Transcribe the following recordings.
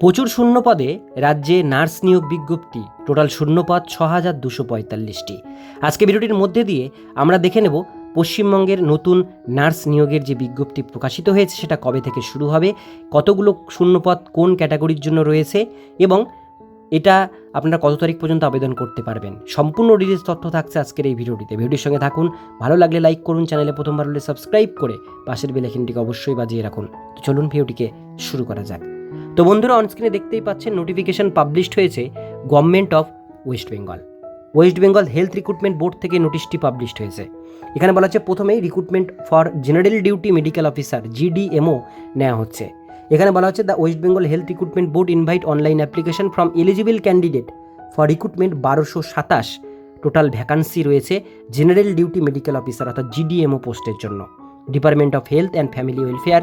প্রচুর শূন্যপদে রাজ্যে নার্স নিয়োগ বিজ্ঞপ্তি। টোটাল শূন্যপদ ছ হাজার দুশো পঁয়তাল্লিশটি। আজকে ভিডিওটির মধ্যে দিয়ে আমরা দেখে নেব পশ্চিমবঙ্গের নতুন নার্স নিয়োগের যে বিজ্ঞপ্তি প্রকাশিত হয়েছে, সেটা কবে থেকে শুরু হবে, কতগুলো শূন্যপদ কোন ক্যাটাগরির জন্য রয়েছে এবং এটা আপনারা কত তারিখ পর্যন্ত আবেদন করতে পারবেন। সম্পূর্ণ ডিটেলস তথ্য থাকছে আজকের এই ভিডিওটিতে। ভিডিওর সঙ্গে থাকুন, ভালো লাগলে লাইক করুন, চ্যানেলে প্রথমবার হলে সাবস্ক্রাইব করে পাশের বেলাইকিনটিকে অবশ্যই বাজিয়ে রাখুন। তো চলুন ভিডিওটিকে শুরু করা যাক। তো বন্ধুরা অনস্ক্রিনে দেখতেই পাচ্ছেন নোটিফিকেশন পাবলিশড হয়েছে government of West Bengal West Bengal health recruitment board থেকে নোটিশটি পাবলিশড হয়েছে। এখানে বলা হচ্ছে, প্রথমেই recruitment for general duty medical officer GDMO নেওয়া হচ্ছে। এখানে বলা হচ্ছে the West Bengal health recruitment board invite online application from eligible candidate for recruitment বারোশো সাতাশ। টোটাল ভ্যাকান্সি রয়েছে জেনারেল ডিউটি মেডিকেল অফিসার অর্থাৎ জিডিএমও পোস্টের জন্য। Department of health and family welfare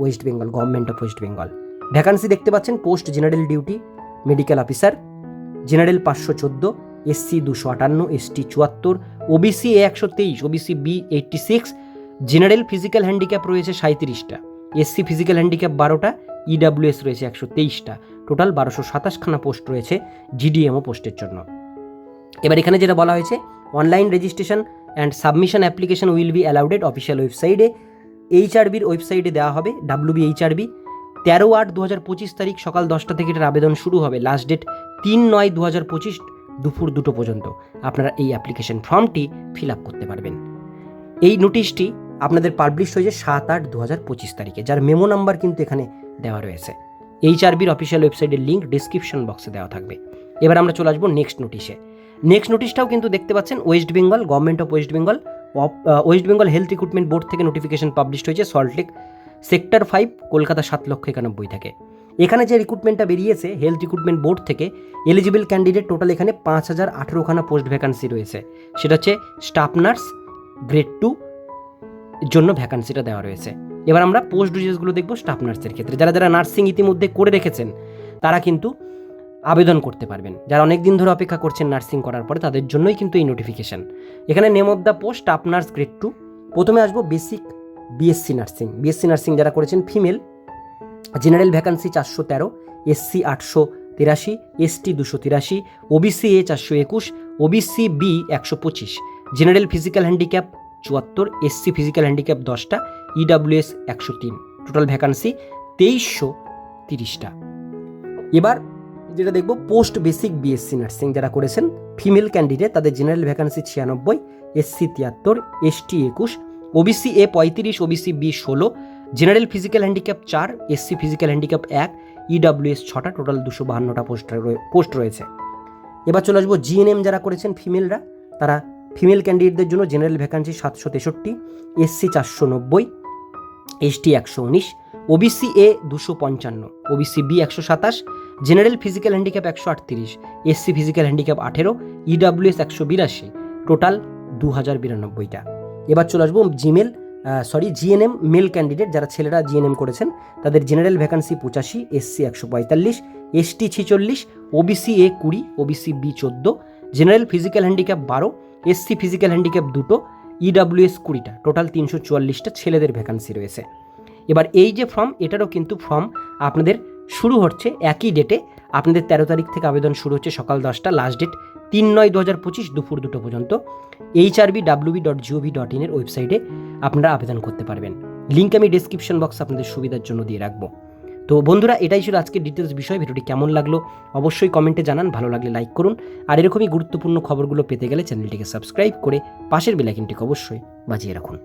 West Bengal government of West Bengal vacancy দেখতে পাচ্ছেন post general duty medical officer general পাঁচশো চোদ্দ এসসি দুশো আটান্ন এসটি চুয়াত্তর ওবিসি এ একশো তেইশ OBC B eighty six general physical handicap রয়েছে সাঁত্রিশটা এসসি ফিজিক্যাল হ্যান্ডিক্যাপ বারোটা ইডাব্লিউএস রয়েছে একশো তেইশটা টোটাল বারোশো সাতাশখানা পোস্ট রয়েছে জিডিএমও পোস্টের জন্য। এবার এখানে যেটা বলা হয়েছে online registration and submission application will be allowed official ওয়েবসাইটে এইচআরবির ওয়েবসাইটে দেওয়া হবে ডাব্লিউবি এইচআরবি তেরো আট দু হাজার পঁচিশ তারিখ সকাল দশটা থেকে এটার আবেদন শুরু হবে। লাস্ট ডেট তিন নয় দু হাজার পঁচিশ দুপুর দুটো পর্যন্ত। আপনারা এই অ্যাপ্লিকেশন ফর্মটি ফিল আপ করতে পারবেন। এই নোটিশটি আপনাদের পাবলিশ হয়েছে সাত আট দু হাজার পঁচিশ তারিখে, যার মেমো নাম্বার কিন্তু এখানে দেওয়া রয়েছে। এইচআরবির অফিসিয়াল ওয়েবসাইটের লিঙ্ক ডিসক্রিপশন বক্সে দেওয়া থাকবে। এবার আমরা চলে আসব নেক্সট নোটিশে নেক্সট নোটিশটাও কিন্তু দেখতে পাচ্ছেন West Bengal government of West Bengal West Bengal health recruitment board থেকে নোটিফিকেশন পাবলিশ হয়েছে সল্টলেক সেক্টর ফাইভ, কলকাতা সাত লক্ষ একানব্বই থেকে। এখানে যে রিক্রুটমেন্টটা বেরিয়েছে হেলথ রিক্রুটমেন্ট বোর্ড থেকে এলিজিবল ক্যান্ডিডেট টোটাল এখানে পাঁচ হাজার আঠেরোখানা পোস্ট ভ্যাকান্সি রয়েছে। সেটা হচ্ছে স্টাফ নার্স গ্রেড টু জন্য ভ্যাকান্সিটা দেওয়া রয়েছে। এবার আমরা পোস্ট ডিটেলসগুলো দেখব স্টাফ নার্সের ক্ষেত্রে। যারা যারা নার্সিং ইতিমধ্যে করে রেখেছেন, তারা কিন্তু আবেদন করতে পারবেন। যারা অনেক দিন ধরে অপেক্ষা করছেন নার্সিং করার পরে, তাদের জন্যই কিন্তু এই নোটিফিকেশান এখানে name of the post staff nurse grade two প্রথমে আসব basic BSc nursing BSc nursing যারা করেছেন ফিমেল জেনারেল ভ্যাকান্সি চারশো তেরো এসসি আটশো তিরাশি এসটি দুশো তিরাশি ওবিসি এ চারশো একুশ ওবিসি বি একশো পঁচিশ জেনারেল ফিজিক্যাল হ্যান্ডিক্যাপ চুয়াত্তর এসসি ফিজিক্যাল হ্যান্ডিক্যাপ দশটা ইডাব্লিউএস একশো তিন। টোটাল ভ্যাকান্সি তেইশশো তিরিশটা। এবার যেটা দেখব পোস্ট বেসিক বিএসসি নার্সিং যারা করেছেন ফিমেল ক্যান্ডিডেট তাদের জেনারেল ভ্যাকান্সি ছিয়ানব্বই এসসি তিয়াত্তর এসটি একুশ ওবিসি এ পঁয়ত্রিশ, ওবিসি বি ষোলো, জেনারেল ফিজিক্যাল হ্যান্ডিক্যাপ চার, এসসি ফিজিক্যাল হ্যান্ডিক্যাপ এক, ইডাব্লিউএস ছটা, টোটাল দুশো বাহান্নটা পোস্ট পোস্ট রয়েছে। এবার চলে আসব জিএনএম যারা করেছেন ফিমেলরা, তারা ফিমেল ক্যান্ডিডেটদের জন্য জেনারেল ভ্যাকান্সি সাতশো তেষট্টি, এসসি চারশো নব্বই, এসটি একশো উনিশ, ওবিসি এ দুশো পঞ্চান্ন, ওবিসি বি একশো সাতাশ, জেনারেল ফিজিক্যাল হ্যান্ডিক্যাপ একশো আটত্রিশ, এসসি ফিজিক্যাল হ্যান্ডিক্যাপ আঠেরো, ইডাব্লিউএস একশো বিরাশি, টোটাল দু হাজার বিরানব্বইটা। এবার চলে আসব Gmail sorry GNM male candidate যারা ছেলেরা জিএনএম করেছেন, তাদের জেনারেল ভ্যাকান্সি পঁচাশি এসসি একশো পঁয়তাল্লিশ এসটি ছিচল্লিশ ওবিসি এ কুড়ি ওবিসি বি চোদ্দ জেনারেল ফিজিক্যাল হ্যান্ডিক্যাপ বারো এসসি ফিজিক্যাল হ্যান্ডিক্যাপ দুটো ইডাব্লিউএস কুড়িটা টোটাল তিনশো চুয়াল্লিশটা ছেলেদের ভ্যাকান্সি রয়েছে। এবার এই যে ফর্ম এটারও কিন্তু ফর্ম আপনাদের শুরু হচ্ছে একই ডেটে আপনাদের তেরো তারিখ থেকে আবেদন শুরু হচ্ছে সকাল দশটা লাস্ট ডেট তিন নয় দু হাজার পঁচিশ দুপুর দুটো পর্যন্ত H R HRB WB dot GOV dot ইনের ওয়েবসাইটে আপনারা আবেদন করতে পারবেন। লিঙ্ক আমি ডিসক্রিপশন বক্স আপনাদের সুবিধার জন্য দিয়ে রাখব। তো বন্ধুরা, এটাই ছিল আজকের ডিটেলস বিষয়। ভিডিওটি কেমন লাগল অবশ্যই কমেন্টে জানান, ভালো লাগলে লাইক করুন। আর এরকমই গুরুত্বপূর্ণ খবরগুলো পেতে গেলে চ্যানেলটিকে সাবস্ক্রাইব করে পাশের বেলাইকিনটিকে অবশ্যই বাজিয়ে রাখুন।